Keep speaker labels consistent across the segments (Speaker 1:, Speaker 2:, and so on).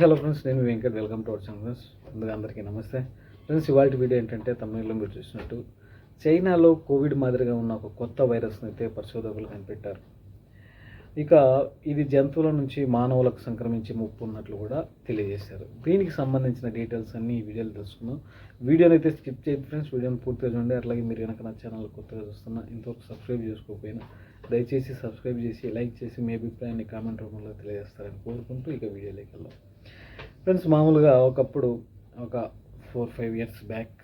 Speaker 1: Hello friends నేను Venkat. Welcome to our channel friends ముందుగా అందరికీ నమస్తే. ఫ్రెండ్స్ ఇవాళ వీడియో ఏంటంటే తమిళలో మీరు చూసినట్టు చైనాలో కోవిడ్ మాదిరిగా ఉన్న ఒక కొత్త వైరస్ని అయితే పరిశోధకులు కనిపెట్టారు. ఇక ఇది జంతువుల నుంచి మానవులకు సంక్రమించి ముప్పు ఉన్నట్లు కూడా తెలియజేశారు. దీనికి సంబంధించిన డీటెయిల్స్ అన్ని ఈ వీడియోలో తెలుసుకుందాం. వీడియోని అయితే స్కిప్ చేయదు ఫ్రెండ్స్ వీడియోని పూర్తిగా చూడండి. అట్లాగే మీరు కనుక నా ఛానల్ కొత్తగా చూస్తున్నా ఇంతవరకు సబ్స్క్రైబ్ చేసుకోకపోయినా దయచేసి సబ్స్క్రైబ్ చేసి లైక్ చేసి మీ అభిప్రాయాన్ని కామెంట్ రూపంలో తెలియజేస్తారని కోరుకుంటూ ఇక వీడియోలోకి వెళ్దాం. ఫ్రెండ్స్ మామూలుగా ఒకప్పుడు ఒక four five years back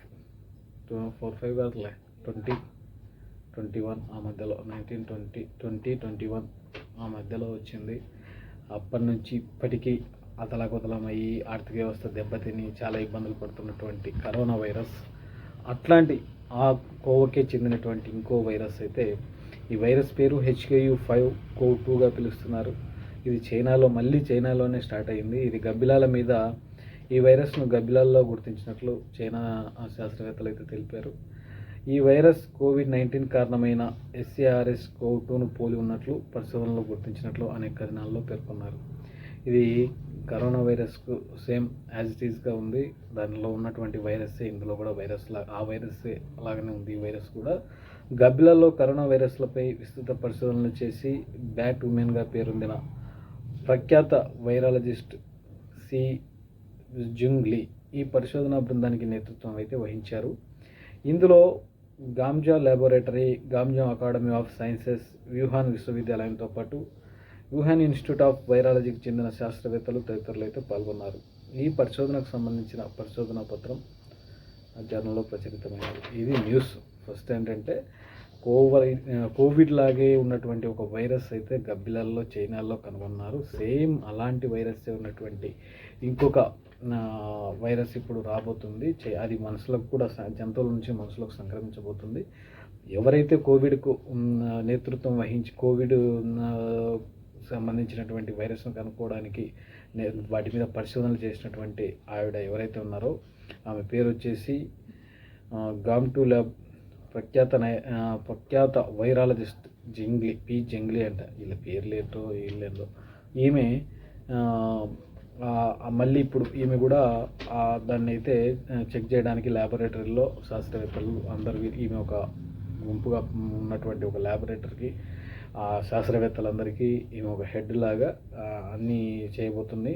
Speaker 1: four five కాదులే ట్వంటీ ట్వంటీ వన్ ఆ మధ్యలో nineteen twenty twenty twenty one ఆ మధ్యలో వచ్చింది. అప్పటి నుంచి ఇప్పటికీ అతలాకుతలమయ్యి ఆర్థిక వ్యవస్థ దెబ్బతిని చాలా ఇబ్బందులు పడుతున్నటువంటి కరోనా వైరస్. అట్లాంటి ఆ కోవకే చెందినటువంటి ఇంకో వైరస్ అయితే ఈ వైరస్ పేరు హెచ్కేయు ఫైవ్ కో టూగా పిలుస్తున్నారు. ఇది చైనాలో మళ్ళీ చైనాలోనే స్టార్ట్ అయింది. ఇది గబ్బిలాల మీద ఈ వైరస్ను గబ్బిలాల్లో గుర్తించినట్లు చైనా శాస్త్రవేత్తలు అయితే తెలిపారు. ఈ వైరస్ కోవిడ్ నైన్టీన్ కారణమైన ఎస్ఏఆర్ఎస్ కోవ్ టూను పోలి ఉన్నట్లు పరిశోధనలో గుర్తించినట్లు అనేక కథనాల్లో పేర్కొన్నారు. ఇది కరోనా వైరస్కు సేమ్ యాజ్ ఇట్ ఈస్గా ఉంది. దానిలో ఉన్నటువంటి వైరస్సే ఇందులో కూడా వైరస్ లా ఆ వైరస్సే అలాగనే ఉంది. ఈ వైరస్ కూడా గబ్బిలలో కరోనా వైరస్లపై విస్తృత పరిశోధనలు చేసి బ్యాట్ ఉమెన్గా పేరొందిన ప్రఖ్యాత వైరాలజిస్ట్ సి. జుంగ్లీ ఈ పరిశోధనా బృందానికి నేతృత్వం అయితే వహించారు. ఇందులో గామ్జా ల్యాబొరేటరీ గామ్జా అకాడమీ ఆఫ్ సైన్సెస్ వ్యూహాన్ విశ్వవిద్యాలయంతో పాటు వ్యూహాన్ ఇన్స్టిట్యూట్ ఆఫ్ వైరాలజీకి చెందిన శాస్త్రవేత్తలు తదితరులు అయితే పాల్గొన్నారు. ఈ పరిశోధనకు సంబంధించిన పరిశోధనా పత్రం జర్నల్లో ప్రచురితమైనది ఇది న్యూస్ ఫస్ట్ ఏంటంటే కోవై కోవిడ్ లాగే ఉన్నటువంటి ఒక వైరస్ అయితే గబ్బిలల్లో చైనాల్లో కనుగొన్నారు. సేమ్ అలాంటి వైరస్ ఉన్నటువంటి ఇంకొక వైరస్ ఇప్పుడు రాబోతుంది. చే- అది మనుషులకు కూడా జంతువుల నుంచి మనుషులకు సంక్రమించబోతుంది. ఎవరైతే కోవిడ్కు నేతృత్వం వహించి కోవిడ్ సంబంధించినటువంటి వైరస్ను కనుక్కోవడానికి నే- వాటి మీద పరిశోధనలు చేసినటువంటి ఆవిడ ఎవరైతే ఉన్నారో ఆమె పేరు వచ్చేసి గామ్ గామ్టు ల్యాబ్ ప్రఖ్యాత నై ప్రఖ్యాత వైరాలజిస్ట్ జంగ్లీ పి జంగ్లీ అంట. వీళ్ళ పేర్లు ఏంటో లేదో. ఈమె మళ్ళీ ఇప్పుడు ఈమె కూడా దాన్ని అయితే చెక్ చేయడానికి ల్యాబొరేటరీలో శాస్త్రవేత్తలు అందరికీ ఈమె ఒక గుంపుగా ఉన్నటువంటి ఒక ల్యాబొరేటరీకి ఆ శాస్త్రవేత్తలందరికీ ఈమె ఒక హెడ్ లాగా అన్నీ చేయబోతుంది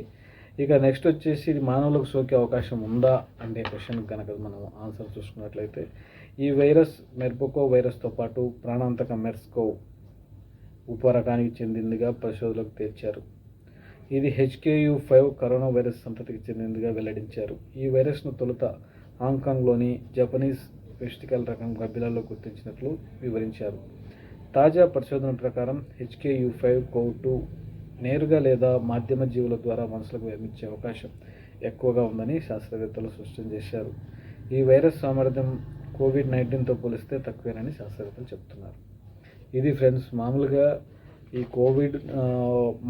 Speaker 1: ఇక నెక్స్ట్ వచ్చేసి ఇది మానవులకు సోకే అవకాశం ఉందా అంటే క్వశ్చన్ కనుక మనం ఆన్సర్ చూసుకున్నట్లయితే ఈ వైరస్ మెర్బకో వైరస్తో పాటు ప్రాణాంతక మెర్స్కో ఉపరకానికి చెందిందిగా పరిశోధనలకు తేల్చారు. ఇది హెచ్కేయు ఫైవ్ కరోనా వైరస్ సంతతికి చెందిందిగా వెల్లడించారు. ఈ వైరస్ను తొలుత హాంకాంగ్లోని జపనీస్ వెస్టికల్ రకం గబ్బిలాల్లో గుర్తించినట్లు వివరించారు. తాజా పరిశోధన ప్రకారం హెచ్కేయు ఫైవ్ కోవ్ టూ నేరుగా లేదా మాధ్యమ జీవుల ద్వారా మనుషులకు వ్యాపించే అవకాశం ఎక్కువగా ఉందని శాస్త్రవేత్తలు స్పష్టం చేశారు. ఈ వైరస్ సామర్థ్యం కోవిడ్ నైన్టీన్తో పోలిస్తే తక్కువేనని శాస్త్రవేత్తలు చెప్తున్నారు. ఇది ఫ్రెండ్స్ మామూలుగా ఈ కోవిడ్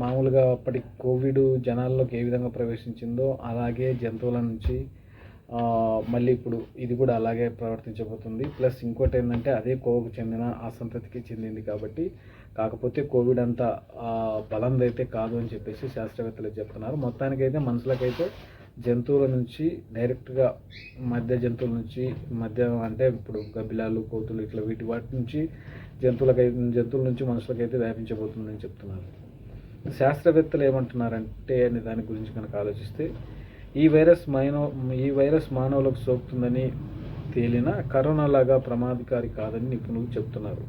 Speaker 1: మామూలుగా అప్పటి కోవిడ్ జనాల్లోకి ఏ విధంగా ప్రవేశించిందో అలాగే జంతువుల నుంచి మళ్ళీ ఇప్పుడు ఇది కూడా అలాగే ప్రవర్తించబోతుంది. ప్లస్ ఇంకోటి ఏంటంటే అదే కోవకు చెందిన ఆ సంతతికి చెందింది కాబట్టి కాకపోతే కోవిడ్ అంత బలందైతే కాదు అని చెప్పేసి శాస్త్రవేత్తలు చెప్తున్నారు. మొత్తానికైతే మనుషులకైతే జంతువుల నుంచి డైరెక్ట్గా మధ్య జంతువుల నుంచి మధ్య అంటే ఇప్పుడు గబ్బిలాలు కోతులు ఇట్లా వీటి వాటి నుంచి జంతువులకైతే జంతువుల నుంచి మనుషులకైతే వ్యాపించబోతుందని చెప్తున్నారు శాస్త్రవేత్తలు ఏమంటున్నారంటే అనే దాని గురించి కనుక ఆలోచిస్తే ఈ వైరస్ మైనో ఈ వైరస్ మానవులకు సోకుతుందని తేలిన కరోనా లాగా ప్రమాదకారి కాదని నిపుణులు చెప్తున్నారు.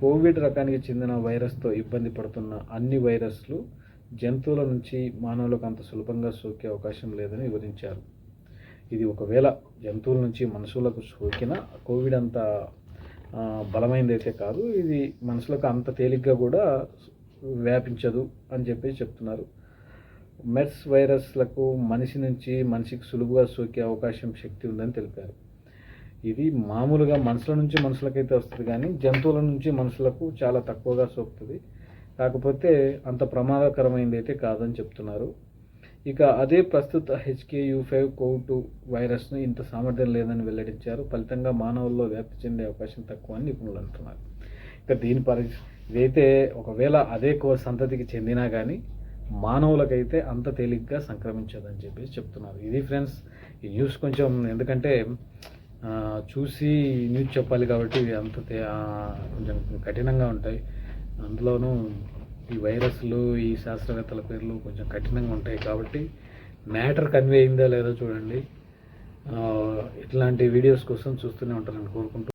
Speaker 1: కోవిడ్ రకానికి చెందిన వైరస్తో ఇబ్బంది పడుతున్న అన్ని వైరస్లు జంతువుల నుంచి మానవులకు అంత సులభంగా సోకే అవకాశం లేదని వివరించారు. ఇది ఒకవేళ జంతువుల నుంచి మనుషులకు సోకిన కోవిడ్ అంత బలమైనది బలమైనదైతే కాదు. ఇది మనుషులకు అంత తేలిగ్గా కూడా వ్యాపించదు అని చెప్పి చెప్తున్నారు. మెర్స్ వైరస్లకు మనిషి నుంచి మనిషికి సులువుగా సోకే అవకాశం శక్తి ఉందని తెలిపారు. ఇది మామూలుగా మనుషుల నుంచి మనుషులకైతే వస్తుంది కానీ జంతువుల నుంచి మనుషులకు చాలా తక్కువగా సోకుతుంది. కాకపోతే అంత ప్రమాదకరమైనది అయితే కాదని చెప్తున్నారు. ఇక అదే ప్రస్తుత హెచ్కేయు ఫైవ్ కోవ్ టూ వైరస్ను ఇంత సామర్థ్యం లేదని వెల్లడించారు. ఫలితంగా మానవుల్లో వ్యాప్తి చెందే అవకాశం తక్కువ అని నిపుణులు అంటున్నారు. ఇక దీని పరి ఇదైతే ఒకవేళ అదే కో సంతతికి చెందినా కానీ మానవులకైతే అంత తేలిగ్గా సంక్రమించదని చెప్పేసి చెప్తున్నారు. ఇది ఫ్రెండ్స్ ఈ న్యూస్ కొంచెం ఎందుకంటే చూసి న్యూస్ చెప్పాలి కాబట్టి అంత తే- కొంచెం కఠినంగా ఉంటాయి. అందులోనూ ఈ వైరస్లు ఈ శాస్త్రవేత్తల పేర్లు కొంచెం కఠినంగా ఉంటాయి కాబట్టి మ్యాటర్ కన్వే అయిందా లేదో చూడండి. ఇట్లాంటి వీడియోస్ కోసం చూస్తూనే ఉంటారని కోరుకుంటూ